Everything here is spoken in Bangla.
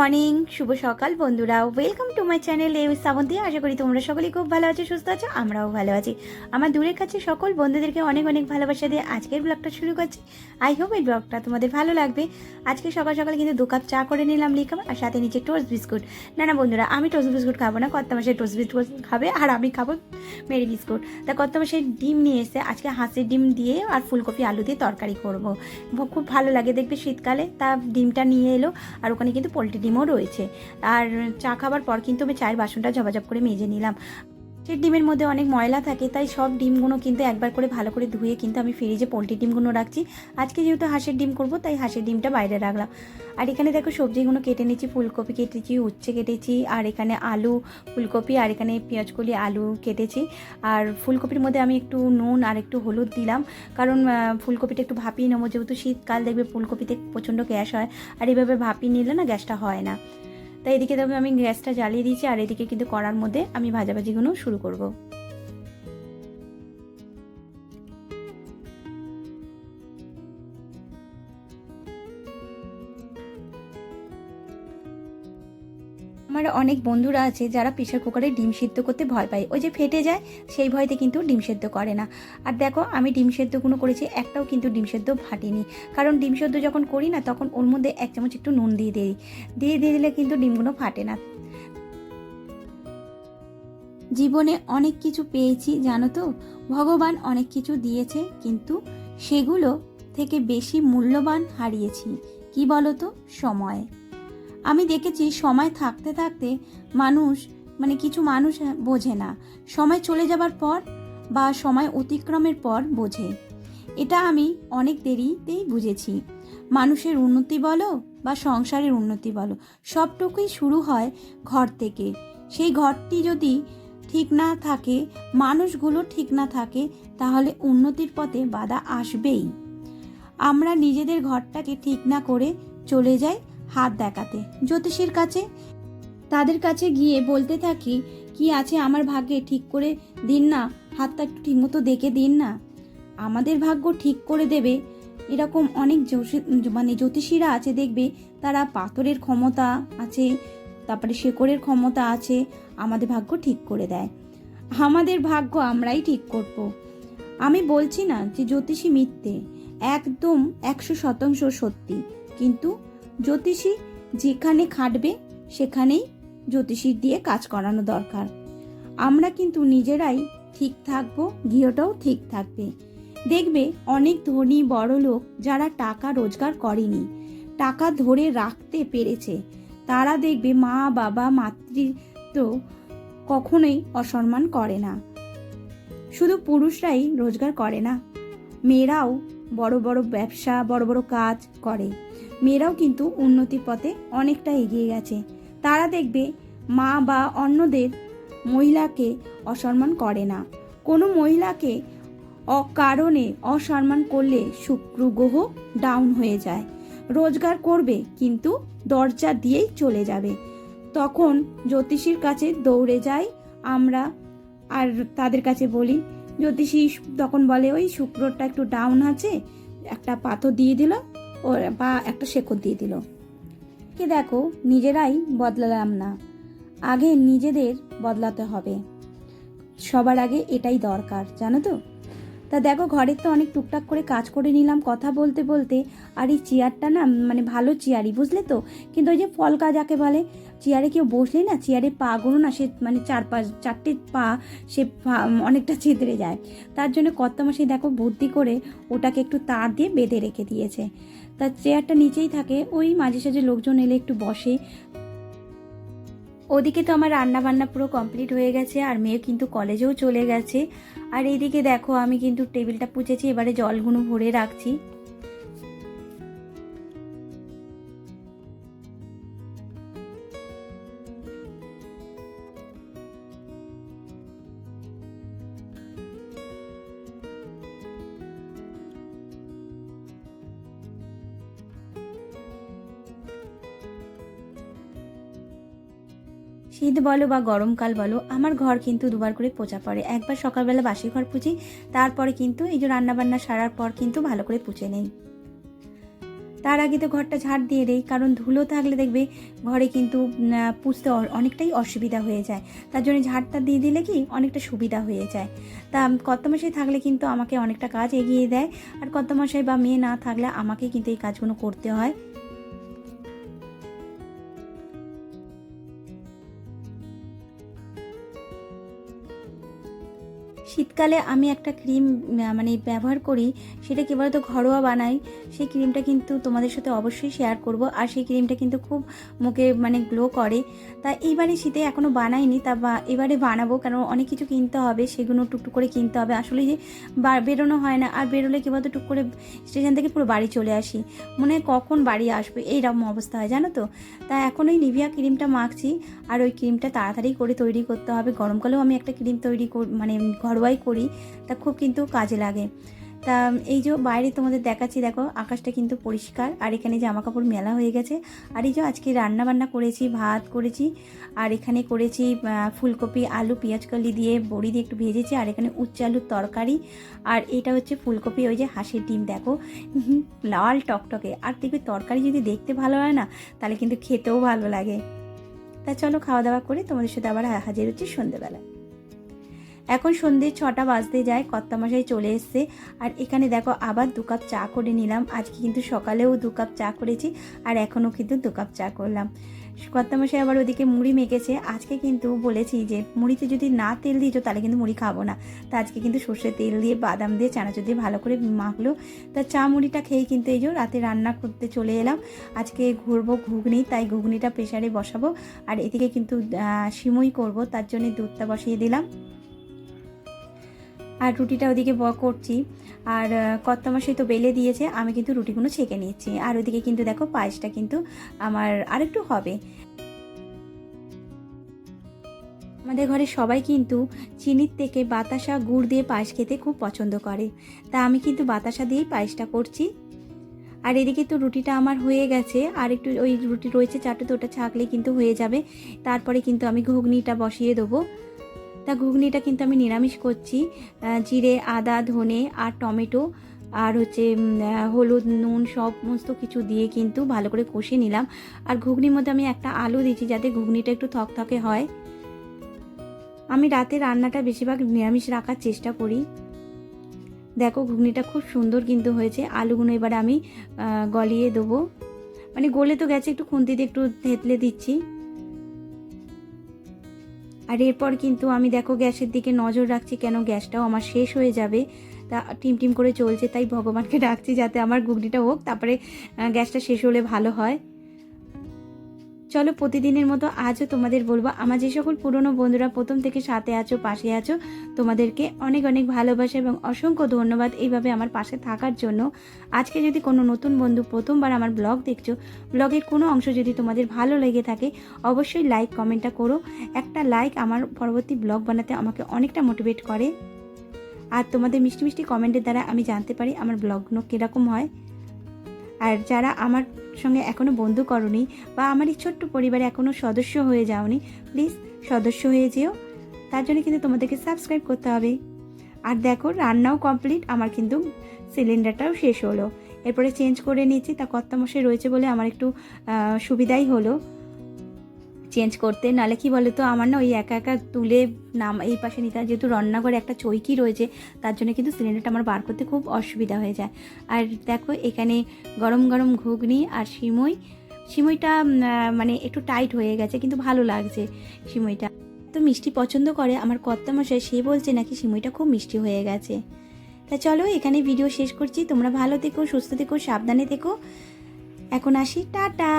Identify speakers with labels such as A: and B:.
A: মর্নিং, শুভ সকাল বন্ধুরা। ওয়েলকাম টু মাই চ্যানেল এই শ্রাবন্তী। আশা করি তোমরা সকলেই খুব ভালো আছো, সুস্থ আছো, আমরাও ভালো আছি। আমার দূরের কাছে সকল বন্ধুদেরকে অনেক অনেক ভালোবাসা দিয়ে আজকের ব্লগটা শুরু করছি। আই হোপ এই ব্লগটা তোমাদের ভালো লাগবে। আজকে সকাল সকাল কিন্তু দু কাপ চা করে নিলাম লিখাম আর সাথে নিচে টোস্ট বিস্কুট না না বন্ধুরা, আমি টোস্ট বিস্কুট খাব না কত মাসে টোস্ট বিস্কুট খাবে আর আমি খাব মেরি বিস্কুট তা কত মাসে ডিম নিয়ে এসে আজকে হাঁসের ডিম দিয়ে আর ফুলকপি আলু দিয়ে তরকারি করব। খুব ভালো লাগে দেখবে শীতকালে। তা ডিমটা নিয়ে এলো আর ওখানে কিন্তু পোলট্রি ডিমও রয়েছে। আর চা খাবার পর কিন্তু আমি চায়ের বাসনটা ঝপাঝপ করে মেজে নিলাম। সেই ডিমের মধ্যে অনেক ময়লা থাকে, তাই সব ডিমগুলো কিন্তু একবার করে ভালো করে ধুয়ে কিন্তু আমি ফ্রিজে পোলট্রি ডিমগুলো রাখছি। আজকে যেহেতু হাঁসের ডিম করব, তাই হাঁসের ডিমটা বাইরে রাখলাম। আর এখানে দেখো সবজিগুলো কেটে নিচ্ছি, ফুলকপি কেটেছি, উচ্ছে কেটেছি, আর এখানে আলু, ফুলকপি, আর এখানে পেঁয়াজকলি আলু কেটেছি। আর ফুলকপির মধ্যে আমি একটু নুন আর একটু হলুদ দিলাম, কারণ ফুলকপিটা একটু ভাপিয়ে নেব, যেহেতু শীতকাল দেখবে ফুলকপিতে প্রচণ্ড গ্যাস হয়, আর এভাবে ভাপিয়ে নিলে না গ্যাসটা হয় না। তাই এদিকে তবে আমি গ্যাসটা জ্বালিয়ে দিয়েছি, আর এদিকে কিন্তু করার মধ্যে আমি ভাজাভাজিগুলো শুরু করব। আমার অনেক বন্ধুরা আছে যারা প্রেশার কুকারে ডিম সিদ্ধ করতে ভয় পায়। ওই যে ফেটে যায়, সেই ভয়তে কিন্তু ডিম সেদ্ধ করে না। আর দেখো, আমি ডিম সেদ্ধগুলো করেছি, একটাও কিন্তু ডিম সেদ্ধ ফাটেনি। কারণ ডিম সেদ্ধ যখন করি না, তখন ওর মধ্যে এক চামচ একটু নুন দিয়ে দিই। দিয়ে দিয়ে দিলে কিন্তু ডিমগুলো ফাটে না। জীবনে অনেক কিছু পেয়েছি, জানো তো? ভগবান অনেক কিছু দিয়েছে, কিন্তু সেগুলো থেকে বেশি মূল্যবান হারিয়েছি। কি বলো তো? সময়। আমি দেখেছি সময় থাকতে থাকতে মানুষ মানে কিছু মানুষ বোঝে না। সময় চলে যাবার পর বা সময় অতিক্রমের পর বোঝে। এটা আমি অনেক দেরিতেই বুঝেছি। মানুষের উন্নতি বলো বা সংসারের উন্নতি বলো, সবটুকুই শুরু হয় ঘর থেকে। সেই ঘরটি যদি ঠিক না থাকে, মানুষগুলো ঠিক না থাকে, তাহলে উন্নতির পথে বাধা আসবেই। আমরা নিজেদের ঘরটাকে ঠিক না করে চলে যাই হাত দেখাতে। জ্যোতিষীর কাছে? তাদের কাছে গিয়ে বলতে থাকি, কি আছে আমার ভাগ্যে? ঠিক করে দিন না। হাতটা একটু ঠিকমতো দেখে দিন না। আমাদের ভাগ্য ঠিক করে দেবে। এরকম অনেক মানে জ্যোতিষীরা আছে, দেখবে। তারা পাথরের ক্ষমতা আছে, তারপরে শেকড়ের ক্ষমতা আছে। আমাদের ভাগ্য ঠিক করে দেয়। আমাদের ভাগ্য আমরাই ঠিক করব। আমি বলছি না যে জ্যোতিষী মিথ্যে। একদম একশো শতাংশ সত্যি। কিন্তু জ্যোতিষী যেখানে খাটবে, সেখানেই জ্যোতিষীর দিয়ে কাজ করানো দরকার। আমরা কিন্তু নিজেরাই ঠিক থাকব, গৃহটাও ঠিক থাকবে। দেখবে, অনেক ধনী বড় লোক যারা টাকা রোজগার করেনি, টাকা ধরে রাখতে পেরেছে। তারা দেখবে মা, বাবা, মাতৃত্ব কখনোই অসম্মান করে না। শুধু পুরুষরাই রোজগার করে না, মেয়েরাও বড় বড় ব্যবসা, বড় বড় কাজ করে। মেয়েরাও কিন্তু উন্নতির পথে অনেকটা এগিয়ে গেছে। তারা দেখবে মা বা অন্যদের মহিলাকে অসম্মান করে না। কোনো মহিলাকে অকারণে অসম্মান করলে শুক্র গ্রহ ডাউন হয়ে যায়। রোজগার করবে কিন্তু দরজা দিয়েই চলে যাবে। তখন জ্যোতিষীর কাছে দৌড়ে যাই আমরা। আর তাদের কাছে বলি, জ্যোতিষী তখন বলে, ওই শুক্রটা একটু ডাউন আছে, একটা পাথর দিয়ে দিল ও বা একটা শেকড় দিয়ে দিল। কি দেখো, নিজেরাই বদলালাম না। আগে নিজেদের বদলাতে হবে। সবার আগে এটাই দরকার, জানো তো? তা দেখো, ঘরের তো অনেক টুকটাক করে কাজ করে নিলাম, কথা বলতে বলতে। আর এই চেয়ারটা না মানে ভালো চেয়ারই, বুঝলে তো? কিন্তু ওই যে ফলকা যাকে বলে, চেয়ারে কেউ বসলে না, চেয়ারে পা পাগুলো না, সে মানে চার পাঁচ চারটে পা, সে অনেকটা ছেদরে যায়। তার জন্য কত মাসে দেখো, বুদ্ধি করে ওটাকে একটু তার দিয়ে বেঁধে রেখে দিয়েছে। তার চেয়ারটা নিচেই থাকে, ওই মাঝে সাঝে লোকজন এলে একটু বসে ওদিকে তো আমার রান্না বান্না পুরো কমপ্লিট হয়ে গেছে, আর মেয়ে কিন্তু কলেজেও চলে গেছে। আর এইদিকে দেখো, আমি কিন্তু টেবিলটা পুচেছি, এবারে জলগুলো ভরে রাখছি। শীত বলো বা গরমকাল বলো, আমার ঘর কিন্তু দুবার করে পোচা পড়ে। একবার সকালবেলা বাসি ঘর পুচি তারপরে কিন্তু এই যে রান্নাবান্না সারার পর কিন্তু ভালো করে পুচে নেই। তার আগে তো ঘরটা ঝাড় দিয়ে দেই, কারণ ধুলো থাকলে দেখবে ঘরে কিন্তু পুষতে অনেকটাই অসুবিধা হয়ে যায়। তার জন্য ঝাড়টা দিয়ে দিলে কি অনেকটা সুবিধা হয়ে যায়। তা কর্তমশাই থাকলে কিন্তু আমাকে অনেকটা কাজ এগিয়ে দেয়, আর কর্তমশাই বা মেয়ে না থাকলে আমাকে কিন্তু এই কাজগুলো করতে হয়। she শীতকালে আমি একটা ক্রিম মানে ব্যবহার করি সেটা কি বলতো ঘরোয়া বানাই, সেই ক্রিমটা কিন্তু তোমাদের সাথে অবশ্যই শেয়ার করব। আর সেই ক্রিমটা কিন্তু খুব মুখে মানে গ্লো করে। তা এইবারে শীতে এখনও বানাইনি, তা এবারে বানাবো, কারণ অনেক কিছু কিনতে হবে, সেগুলো টুকটুক করে কিনতে হবে। আসলে যে বেরোনো হয় না, আর বেরোলে কী বলতো টুক করে স্টেশন থেকে পুরো বাড়ি চলে আসি। মনে হয় কখন বাড়ি আসবে, এইরকম অবস্থা হয়, জানো তো? তা এখন ওই নিভিয়া ক্রিমটা মাখছি, আর ওই ক্রিমটা তাড়াতাড়ি করে তৈরি করতে হবে। গরমকালেও আমি একটা ক্রিম তৈরি মানে ঘরোয়াই করি, তা খুব কিন্তু কাজে লাগে। তা এই যে বাইরে তোমাদের দেখাচ্ছি, দেখো আকাশটা কিন্তু পরিষ্কার, আর এখানে জামা কাপড় মেলা হয়ে গেছে, আর এই যে আজকে রান্না বান্না করেছি, ভাত করেছি, আর এখানে করেছি ফুলকপি, আলু, পেঁয়াজ কলি দিয়ে বড়ি দিয়ে একটু ভেজেছি, আর এখানে উচ্চ আলুর তরকারি, আর এটা হচ্ছে ফুলকপি, ওই যে হাঁসের ডিম, দেখো। লাল টকটকে, আর দেখবে তরকারি যদি দেখতে ভালো হয় না, তাহলে কিন্তু খেতেও ভালো লাগে। তা চলো খাওয়া দাওয়া করে তোমাদের সাথে আবার হাজির হচ্ছি সন্ধেবেলা এখন সন্ধে ছটা বাজতে যায়, কর্তামশাই চলে এসছে। আর এখানে দেখো আবার দু কাপ চা করে নিলাম। আজকে কিন্তু সকালেও দু কাপ চা করেছি, আর এখনও কিন্তু দু কাপ চা করলাম। কর্তামশাই আবার ওদিকে মুড়ি মেখেছে। আজকে কিন্তু বলেছি যে, মুড়িতে যদি না তেল দিয়েছ তাহলে কিন্তু মুড়ি খাব না। তা আজকে কিন্তু সর্ষের তেল দিয়ে, বাদাম দিয়ে, চানাচুর দিয়ে ভালো করে মাখলো। তা চা মুড়িটা খেয়ে কিন্তু এই যে রাতে রান্না করতে চলে এলাম। আজকে ঘুরবো ঘুগনি, তাই ঘুগনিটা প্রেশারে বসাবো। আর এদিকে কিন্তু সিমুই করব, তার জন্য দুধটা বসিয়ে দিলাম। আর রুটিটা ওদিকে ব করছি। আর কত্তামশাই তো বেলে দিয়েছে, আমি কিন্তু রুটিগুলো ছেঁকে নিচ্ছি। আর ওদিকে কিন্তু দেখো পায়েসটা কিন্তু আমার আরেকটু হবে। আমাদের ঘরে সবাই কিন্তু চিনির থেকে বাতাসা, গুড় দিয়ে পায়েস খেতে খুব পছন্দ করে। তা আমি কিন্তু বাতাসা দিয়েই পায়েসটা করছি। আর এদিকে তো রুটিটা আমার হয়ে গেছে, আর একটু ওই রুটি রয়েছে চারটে তো ওটা ছাকলে কিন্তু হয়ে যাবে। তারপরে কিন্তু আমি ঘুগনিটা বসিয়ে দেবো। তা ঘুগনিটা কিন্তু আমি নিরামিষ করছি জিরে, আদা, ধনে আর টমেটো আর হচ্ছে হলুদ, নুন সমস্ত কিছু দিয়ে কিন্তু ভালো করে কষে নিলাম। আর ঘুগনির মধ্যে আমি একটা আলু দিয়েছি যাতে ঘুগনিটা একটু থকথকে হয়। আমি রাতে রান্নাটা বেশিরভাগ নিরামিষ রাখার চেষ্টা করি। দেখো ঘুগনিটা খুব সুন্দর কিন্তু হয়েছে, আলুগুলো এবারে আমি গলিয়ে দেবো। মানে গলে তো গেছে, একটু খুন্তি দিয়ে একটু থেতলে দিচ্ছি। আর এরপর কিন্তু আমি দেখো গ্যাসের দিকে নজর রাখছি, কেন গ্যাসটাও আমার শেষ হয়ে যাবে। তা টিম টিম করে চলছে, তাই ভগবানকে ডাকছি যাতে আমার ঘুগনিটা হোক, তারপরে গ্যাসটা শেষ হলে ভালো হয়। চলো প্রতিদিনের মতো আজও তোমাদের বলব, আমার যে সকল পুরনো বন্ধুরা প্রথম থেকে সাথে আছো, পাশে আছো, তোমাদেরকে অনেক অনেক ভালোবাসা এবং অসংখ্য ধন্যবাদ এইভাবে আমার পাশে থাকার জন্য। আজকে যদি কোনো নতুন বন্ধু প্রথমবার আমার ব্লগ দেখছ, ব্লগের কোনো অংশ যদি তোমাদের ভালো লেগে থাকে, অবশ্যই লাইক কমেন্টটা করো। একটা লাইক আমার পরবর্তী ব্লগ বানাতে আমাকে অনেকটা মোটিভেট করে। আর তোমাদের মিষ্টি মিষ্টি কমেন্টের দ্বারা আমি জানতে পারি আমার ব্লগগুলো কীরকম হয়। আর যারা আমার সঙ্গে এখনও বন্ধু করনি বা আমার এই ছোট্ট পরিবারে এখনও সদস্য হয়ে যাওনি প্লিজ সদস্য হয়ে যেও। তার জন্য কিন্তু তোমাদেরকে সাবস্ক্রাইব করতে হবে। আর দেখো, রান্নাও কমপ্লিট আমার কিন্তু সিলিন্ডারটাও শেষ হলো। এরপরে চেঞ্জ করে নিয়েছি তা কর্তামশাই রয়েছে বলে আমার একটু সুবিধাই হলো। চেঞ্জ করতে। নালে কি বলে তো আমার না ওই একা একা তুলে নাম, এই পাশে নিতে যেহেতু রান্নাঘরে একটা চৈকি রয়েছে, তার জন্য কিন্তু সিলিন্ডারটা আমার বার করতে খুব অসুবিধা হয়ে যায়। আর দেখো এখানে গরম গরম ঘুগনি আর সিমই। সিমইটা মানে একটু টাইট হয়ে গেছে, কিন্তু ভালো লাগছে সিমইটা। তো মিষ্টি পছন্দ করে, আমার কর্তা মশাই সে বলছে নাকি সিমইটা খুব মিষ্টি হয়ে গেছে। তা চলো এখানে ভিডিও শেষ করছি, তোমরা ভালো থেকো, সুস্থ থেকো, সাবধানে থেকো। এখন আসি, টাটা!